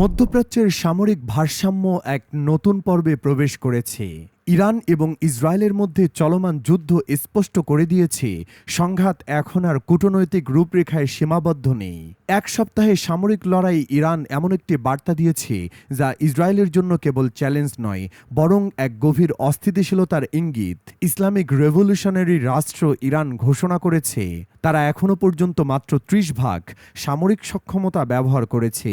মধ্যপ্রাচ্যের সামরিক ভারসাম্য এক নতুন পর্বে প্রবেশ করেছে। ইরান এবং ইসরায়েলের মধ্যে চলমান যুদ্ধ স্পষ্ট করে দিয়েছে। সংঘাত এখন আর কূটনৈতিক রূপরেখায় সীমাবদ্ধ নেই। এক সপ্তাহে সামরিক লড়াই ইরান এমন একটি বার্তা দিয়েছে, যা ইসরায়েলের জন্য কেবল চ্যালেঞ্জ নয়, বরং এক গভীর অস্থিতিশীলতার ইঙ্গিত। ইসলামিক রেভলিউশনারি রাষ্ট্র ইরান ঘোষণা করেছে, তারা এখনও পর্যন্ত মাত্র ত্রিশ ভাগ সামরিক সক্ষমতা ব্যবহার করেছে,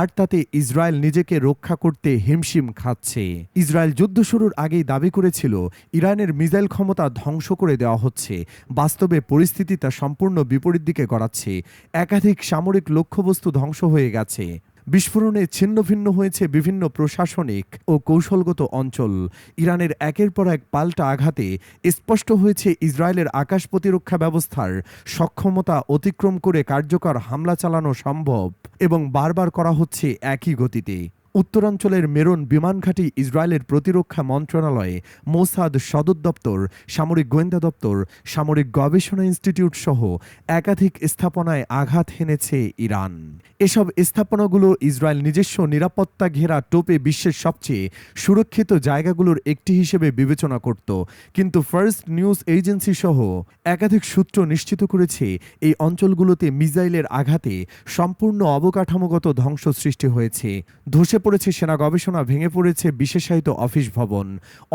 আর তাতে ইসরায়েল নিজেকে রক্ষা করতে হিমশিম খাচ্ছে। ইসরায়েল যুদ্ধ শুরুর আগেই দাবি করেছিল, ইরানের মিসাইল ক্ষমতা ধ্বংস করে দেওয়া হচ্ছে। বাস্তবে পরিস্থিতি তা সম্পূর্ণ বিপরীত দিকে গড়াচ্ছে। একাধিক সামরিক লক্ষ্যবস্তু ধ্বংস হয়ে গেছে। বিস্ফোরণে ছিন্ন ভিন্ন হয়েছে বিভিন্ন প্রশাসনিক ও কৌশলগত অঞ্চল। ইরানের একের পর এক পাল্টা আঘাতে স্পষ্ট হয়েছে ইসরায়েলের আকাশ প্রতিরক্ষা ব্যবস্থার সক্ষমতা অতিক্রম করে কার্যকর হামলা চালানো সম্ভব এবং বারবার করা হচ্ছে একই গতিতে। উত্তরাঞ্চলের মেরন বিমানঘাটি ইসরায়েলের প্রতিরক্ষা মন্ত্রণালয়ে মোসাদ সদর দপ্তর, সামরিক গোয়েন্দা দপ্তর, সামরিক গবেষণা ইনস্টিটিউট সহ একাধিক স্থাপনায় আঘাত হেনেছে ইরান। এসব স্থাপনাগুলো ইসরায়েল নিজস্ব নিরাপত্তা ঘেরা টোপে বিশ্বের সবচেয়ে সুরক্ষিত জায়গাগুলোর একটি হিসেবে বিবেচনা করত। কিন্তু ফার্স্ট নিউজ এজেন্সি সহ একাধিক সূত্র নিশ্চিত করেছে, এই অঞ্চলগুলোতে মিসাইলের আঘাতে সম্পূর্ণ অবকাঠামোগত ধ্বংস সৃষ্টি হয়েছে। ধসে পড়েছে সেনা গবেষণা, ভেঙে পড়েছে বিশেষায়িত অফিস ভবন,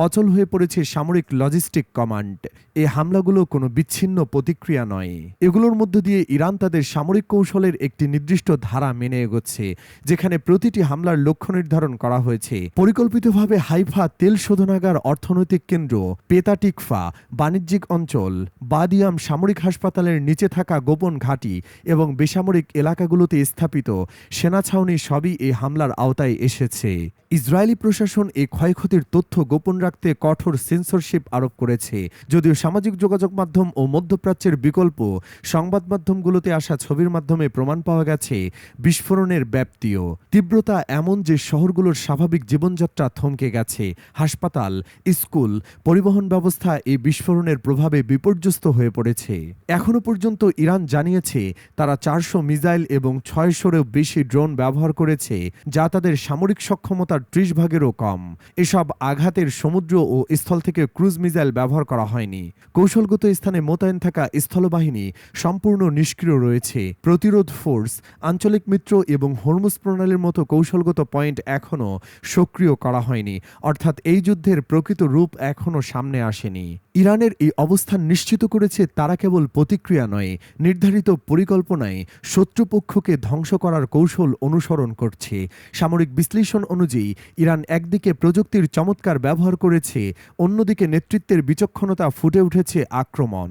অচল হয়ে পড়েছে সামরিক লজিস্টিক কমান্ড এই হামলাগুলো কোনো বিচ্ছিন্ন প্রতিক্রিয়া নয়। এগুলোর মধ্য দিয়ে ইরান তাদের সামরিক কৌশলের একটি নির্দিষ্ট ধারা মেনে এগোচ্ছে, যেখানে প্রতিটি হামলার লক্ষ্য নির্ধারণ করা হয়েছে। পরিকল্পিতভাবে হাইফা তেল শোধনাগার অর্থনৈতিক কেন্দ্র পেতাটিকফা বাণিজ্যিক অঞ্চল, বাদিয়াম সামরিক হাসপাতালের নিচে থাকা গোপন ঘাঁটি এবং বেসামরিক এলাকাগুলোতে স্থাপিত সেনা ছাউনি সবই এই হামলার আওতায় এসেছে। ইসরায়েলি প্রশাসন এই ক্ষয়ক্ষতির তথ্য গোপন রাখতে কঠোর সেন্সরশিপ আরোপ করেছে। যদিও সামাজিক যোগাযোগ মাধ্যম ও মধ্যপ্রাচ্যের বিকল্প, সংবাদ মাধ্যমগুলোতে আসা ছবির মাধ্যমে প্রমাণ পাওয়া গেছে বিস্ফোরণের ব্যাপ্তিও। তীব্রতা এমন যে শহরগুলোর স্বাভাবিক জীবনযাত্রা থমকে গেছে। হাসপাতাল, স্কুল, পরিবহন ব্যবস্থা এই বিস্ফোরণের প্রভাবে বিপর্যস্ত হয়ে পড়েছে। এখনও পর্যন্ত ইরান জানিয়েছে তারা চারশো মিসাইল এবং ছয়শোরও বেশি ড্রোন ব্যবহার করেছে, যা তাদের সামরিক সক্ষমতার ত্রিশ ভাগেরও কম। এসব আঘাতের সমুদ্র ও স্থল থেকে ক্রুজ মিসাইল ব্যবহার করা হয়নি। কৌশলগত স্থানে মোতায়েন থাকা স্থলবাহিনী সম্পূর্ণ নিষ্ক্রিয় রয়েছে। প্রতিরোধ ফোর্স, আঞ্চলিক মিত্র এবং হরমুজ প্রণালীর মতো কৌশলগত পয়েন্ট এখনও সক্রিয় করা হয়নি। অর্থাৎ এই যুদ্ধের প্রকৃত রূপ এখনও সামনে আসেনি। ইরানের এই অবস্থান নিশ্চিত করেছে তারা কেবল প্রতিক্রিয়া নয়, নির্ধারিত পরিকল্পনায় শত্রুপক্ষকে ধ্বংস করার কৌশল অনুসরণ করছে। সামরিক বিশ্লেষণ অনুযায়ী, ইরান একদিকে প্রযুক্তির চমৎকার ব্যবহার করেছে, অন্যদিকে নেতৃত্বের বিচক্ষণতা ফুটে উঠেছে আক্রমণ।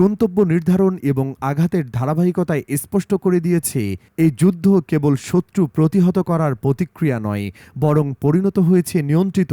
গন্তব্য নির্ধারণ এবং আঘাতের ধারাবাহিকতায় স্পষ্ট করে দিয়েছে, এই যুদ্ধ কেবল শত্রু প্রতিহত করার প্রতিক্রিয়া নয়, বরং পরিণত হয়েছে নিয়ন্ত্রিত,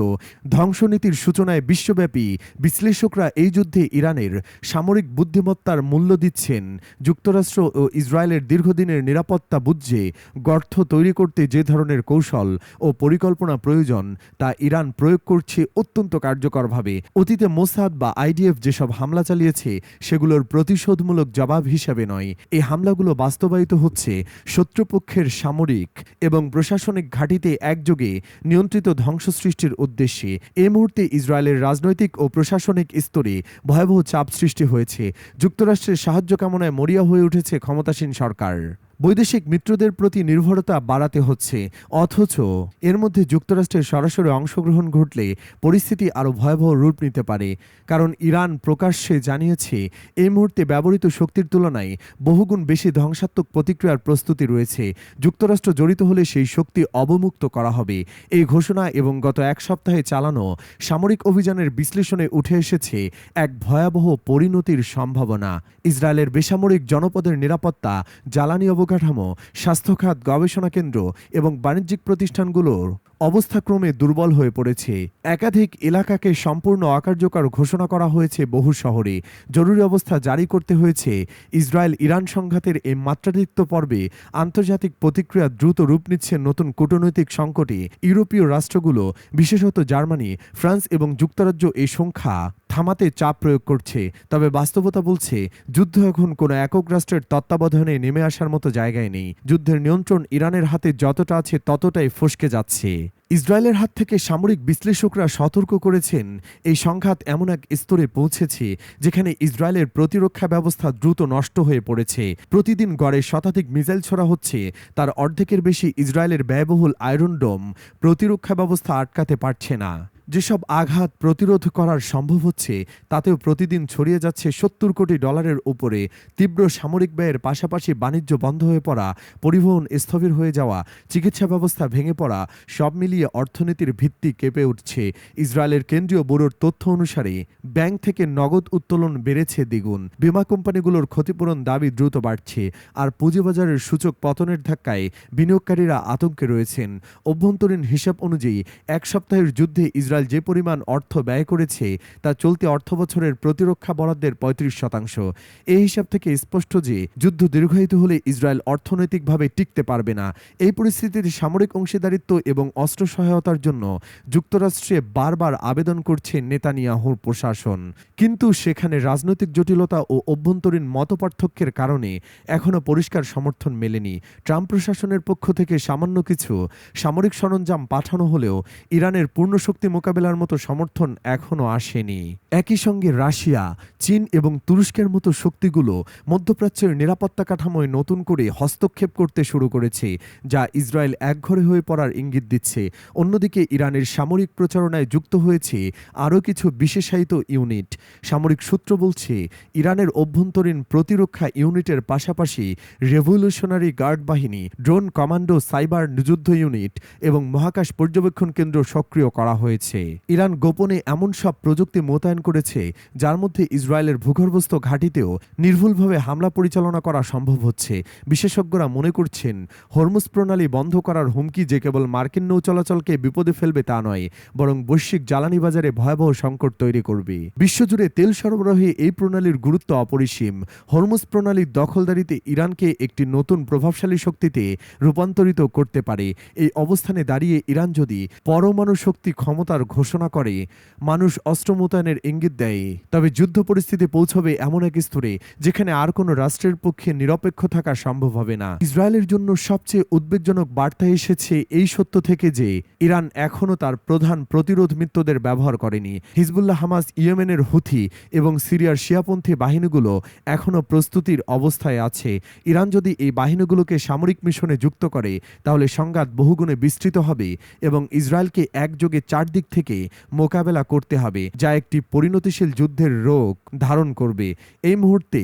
ধ্বংসনীতির সূচনায় বিশ্বব্যাপী। বিশ্লেষকরা এই যুদ্ধে ইরানের সামরিক বুদ্ধিমত্তার মূল্য দিচ্ছেন, যুক্তরাষ্ট্র ও ইসরায়েলের দীর্ঘদিনের নিরাপত্তা বুঝে গর্থ তৈরি করতে যে ধরনের কৌশল ও পরিকল্পনা প্রয়োজন, তা ইরান প্রয়োগ করছে অত্যন্ত কার্যকরভাবে। অতীতে মোসাদ বা আইডিএফ যেসব হামলা চালিয়েছে, সেগুলোর প্রতিশোধমূলক জবাব হিসাবে নয়। এই হামলাগুলো বাস্তবায়িত হচ্ছে শত্রুপক্ষের সামরিক এবং প্রশাসনিক ঘাঁটিতে একযোগে নিয়ন্ত্রিত ধ্বংস সৃষ্টির উদ্দেশ্যে। এ মুহূর্তে ইসরায়েলের রাজনৈতিক ও প্রশাসনিক স্তরে ভয়াবহ চাপ সৃষ্টি হয়েছে। যুক্তরাষ্ট্রের সাহায্য কামনায় মরিয়া হয়ে উঠেছে ক্ষমতাসীন সরকার। বৈদেশিক মিত্রদের প্রতি নির্ভরতা বাড়াতে হচ্ছে। অথচ এর মধ্যে যুক্তরাষ্ট্রের সরাসরি অংশগ্রহণ ঘটলে পরিস্থিতি আরও ভয়াবহ রূপ নিতে পারে। কারণ ইরান প্রকাশ্যে জানিয়েছে, এই মুহূর্তে ব্যবহৃত শক্তির তুলনায় বহুগুণ বেশি ধ্বংসাত্মক প্রতিক্রিয়ার প্রস্তুতি রয়েছে। যুক্তরাষ্ট্র জড়িত হলে সেই শক্তি অবমুক্ত করা হবে। এই ঘোষণা এবং গত এক সপ্তাহে চালানো সামরিক অভিযানের বিশ্লেষণে উঠে এসেছে এক ভয়াবহ পরিণতির সম্ভাবনা। ইসরায়েলের বেসামরিক জনপদের নিরাপত্তা, জ্বালানি অবকাঠামো, স্বাস্থ্যখাত গবেষণা কেন্দ্র এবং বাণিজ্যিক প্রতিষ্ঠানগুলোর অবস্থা ক্রমে দুর্বল হয়ে পড়েছে। একাধিক এলাকাকে সম্পূর্ণ অকার্যকর ঘোষণা করা হয়েছে বহু শহরে। জরুরি অবস্থা জারি করতে হয়েছে। ইসরায়েল ইরান সংঘাতের এই মাত্রাতিরিক্ত পর্বে আন্তর্জাতিক প্রতিক্রিয়া দ্রুত রূপ নিচ্ছে নতুন কূটনৈতিক সংকটে। ইউরোপীয় রাষ্ট্রগুলো, বিশেষত জার্মানি, ফ্রান্স এবং যুক্তরাজ্য এই সংখ্যা থামাতে চাপ প্রয়োগ করছে। তবে বাস্তবতা বলছে, যুদ্ধ এখন কোনো একক রাষ্ট্রের তত্ত্বাবধানে নেমে আসার মতো জায়গায় নেই। যুদ্ধের নিয়ন্ত্রণ ইরানের হাতে যতটা আছে ততটাই ফসকে যাচ্ছে। ইসরায়েলের হাত থেকে সামরিক বিশ্লেষকরা সতর্ক করেছেন, এই সংঘাত এমন এক স্তরে পৌঁছেছে, যেখানে ইসরায়েলের প্রতিরক্ষা ব্যবস্থা দ্রুত নষ্ট হয়ে পড়েছে। প্রতিদিন গড়ে শতাধিক মিসাইল ছড়া হচ্ছে, তার অর্ধেকের বেশি ইসরায়েলের ব্যয়বহুল আয়রন ডোম। প্রতিরক্ষা ব্যবস্থা আটকাতে পারছে না। যেসব আঘাত প্রতিরোধ করার সম্ভব হচ্ছে, তাতেও প্রতিদিন ছড়িয়ে যাচ্ছে সত্তর কোটি ডলারের উপরে। তীব্র সামরিক ব্যয়ের পাশাপাশি বাণিজ্য বন্ধ হয়ে পড়া, পরিবহন স্থবির হয়ে যাওয়া, চিকিৎসা ব্যবস্থা ভেঙে পড়া, সব মিলিয়ে অর্থনীতির ভিত্তি কেঁপে উঠছে। ইসরায়েলের কেন্দ্রীয় ব্যুরোর তথ্য অনুসারে, ব্যাংক থেকে নগদ উত্তোলন বেড়েছে দ্বিগুণ। বিমা কোম্পানিগুলোর ক্ষতিপূরণ দাবি দ্রুত বাড়ছে, আর পুঁজিবাজারের সূচক পতনের ধাক্কায় বিনিয়োগকারীরা আতঙ্কে রয়েছেন। অভ্যন্তরীণ হিসাব অনুযায়ী, এক সপ্তাহের যুদ্ধে ইসরায়েল যে পরিমাণ অর্থ ব্যয় করেছে, তা চলতি অর্থবছরের প্রতিরক্ষা বরাদ্দের পঁয়ত্রিশ শতাংশ। এই হিসাব থেকে স্পষ্ট যে, যুদ্ধ দীর্ঘায়িত হলে ইসরায়েল অর্থনৈতিকভাবে টিকতে পারবে না। এই পরিস্থিতিতে সামরিক অংশীদারিত্ব এবং অস্ত্র সহায়তার জন্য যুক্তরাষ্ট্রে বারবার আবেদন করছে নেতানিয়াহুর প্রশাসন। কিন্তু সেখানে রাজনৈতিক জটিলতা ও অভ্যন্তরীণ মতপার্থক্যের কারণে এখনও পরিষ্কার সমর্থন মেলেনি। ট্রাম্প প্রশাসনের পক্ষ থেকে সামান্য কিছু সামরিক সরঞ্জাম পাঠানো হলেও ইরানের পূর্ণ শক্তি মোকাবেলার মতো সমর্থন এখনও আসেনি। একই সঙ্গে রাশিয়া, চীন এবং তুরস্কের মতো শক্তিগুলো মধ্যপ্রাচ্যের নিরাপত্তা কাঠামোয় নতুন করে হস্তক্ষেপ করতে শুরু করেছে, যা ইসরায়েল একঘরে হয়ে পড়ার ইঙ্গিত দিচ্ছে। অন্যদিকে ইরানের সামরিক প্রচারণায় যুক্ত হয়েছে আরও কিছু বিশেষায়িত ইউনিট। সামরিক সূত্র বলছে, ইরানের অভ্যন্তরীণ প্রতিরক্ষা ইউনিটের পাশাপাশি রেভলিউশনারি গার্ড বাহিনী, ড্রোন কমান্ডো সাইবার যুদ্ধ ইউনিট এবং মহাকাশ পর্যবেক্ষণ কেন্দ্র সক্রিয় করা হয়েছে। ইরান গোপনে এমন সব প্রযুক্তি মোতায়েন করেছে, যার মধ্যে ইসরায়েলের ভূগর্ভস্থ ঘাঁটিতেও নির্ভুলভাবে হামলা পরিচালনা করা সম্ভব হচ্ছে। বিশেষজ্ঞরা মনে করছেন, হরমুজ প্রণালী বন্ধ করার হুমকি যে কেবল মার্কিন নৌ চলাচলকে বিপদে ফেলবে তা নয়, বরং বৈশ্বিক জ্বালানি বাজারে ভয়াবহ সংকট তৈরি করবে। বিশ্বজুড়ে তেল সরবরাহে এই প্রণালীর গুরুত্ব অপরিসীম। হরমুজ প্রণালীর দখলদারিতে ইরানকে একটি নতুন প্রভাবশালী শক্তিতে রূপান্তরিত করতে পারে। এই অবস্থানে দাঁড়িয়ে ইরান যদি পরমাণু শক্তি ক্ষমতার ঘোষণা করে, মানুষ অস্ত্র মোতায়েনের ইঙ্গিত দেয়। তবে যুদ্ধ পরিস্থিতি পৌঁছবে এমন এক স্তরে, যেখানে আর কোনো রাষ্ট্রের পক্ষে নিরপেক্ষ থাকা সম্ভব হবে না। ইসরায়েলের জন্য সবচেয়ে উদ্বেগজনক বার্তা এসেছে এই সত্য থেকে যে, ইরান এখনও তার প্রধান প্রতিরোধ মিত্রদের ব্যবহার করেনি। হিজবুল্লাহ হামাস, ইয়েমেনের হুথি এবং সিরিয়ার শিয়াপন্থী বাহিনীগুলো এখনও প্রস্তুতির অবস্থায় আছে। ইরান যদি এই বাহিনীগুলোকে সামরিক মিশনে যুক্ত করে, তাহলে সংঘাত বহুগুণে বিস্তৃত হবে এবং ইসরায়েলকে একযোগে চারদিক থেকে মোকাবেলা করতে হবে, যা একটি পরিণতিশীল যুদ্ধের রোগ ধারণ করবে। এই মুহূর্তে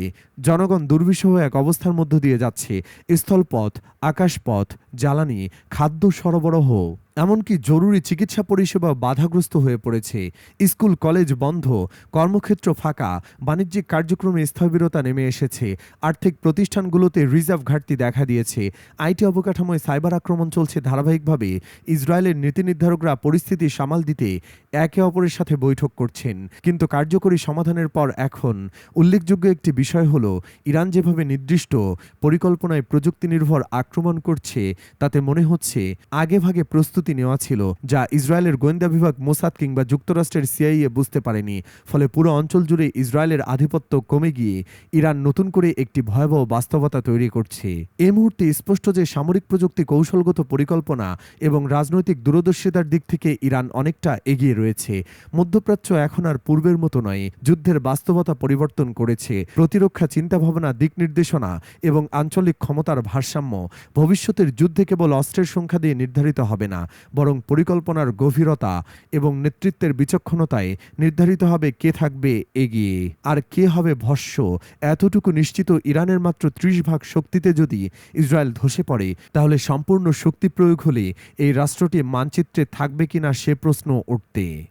জনগণ দুর্বিষহ এক অবস্থার মধ্য দিয়ে যাচ্ছে। স্থলপথ, আকাশপথ, জ্বালানি, খাদ্য সরবরাহ এমনকি জরুরি চিকিৎসা পরিষেবা বাধাগ্রস্ত হয়ে পড়েছে। স্কুল, কলেজ বন্ধ, কর্মক্ষেত্র ফাঁকা, বাণিজ্যিক কার্যক্রমে স্থবিরতা নেমে এসেছে। আর্থিক প্রতিষ্ঠানগুলোতে রিজার্ভ ঘাটতি দেখা দিয়েছে। আইটি অবকাঠামোয় সাইবার আক্রমণ চলছে ধারাবাহিকভাবে। ইসরায়েলের নীতি নির্ধারকরা পরিস্থিতি সামাল দিতে একে অপরের সাথে বৈঠক করছেন। কিন্তু কার্যকরী সমাধানের পর এখন উল্লেখযোগ্য একটি বিষয় হল, ইরান যেভাবে নির্দিষ্ট পরিকল্পনায় প্রযুক্তি নির্ভর আক্রমণ করছে, তাতে মনে হচ্ছে আগেভাগে প্রস্তুতি নেওয়া ছিল, যা ইসরায়েলের গোয়েন্দা বিভাগ মোসাদ কিংবা যুক্তরাষ্ট্রের সিআইএ বুঝতে পারেনি। ফলে পুরো অঞ্চল জুড়ে ইসরায়েলের আধিপত্য কমে গিয়ে ইরান নতুন করে একটি ভয়াবহ বাস্তবতা তৈরি করছে। এই মুহূর্তে স্পষ্ট যে সামরিক প্রযুক্তি কৌশলগত পরিকল্পনা এবং রাজনৈতিক দূরদর্শিতার দিক থেকে ইরান অনেকটা এগিয়ে রয়েছে, মধ্যপ্রাচ্য এখন আর পূর্বের মতো নয়, যুদ্ধের বাস্তবতা পরিবর্তন করেছে, প্রতিরক্ষা চিন্তাভাবনা দিক নির্দেশনা এবং আঞ্চলিক ক্ষমতার ভারসাম্য ভবিষ্যতের যুদ্ধে কেবল অস্ত্রের সংখ্যা দিয়ে নির্ধারিত হবে না বরং পরিকল্পনার গভীরতা এবং নেতৃত্বের বিচক্ষণতায় নির্ধারিত হবে কে থাকবে এগিয়ে। আর কে হবে ভস্য, এতটুকু নিশ্চিত ইরানের মাত্র ত্রিশ ভাগ শক্তিতে যদি ইসরায়েল ধসে পড়ে, তাহলে সম্পূর্ণ শক্তি প্রয়োগ হলে এই রাষ্ট্রটি মানচিত্রে থাকবে কিনা সে প্রশ্ন উঠতে।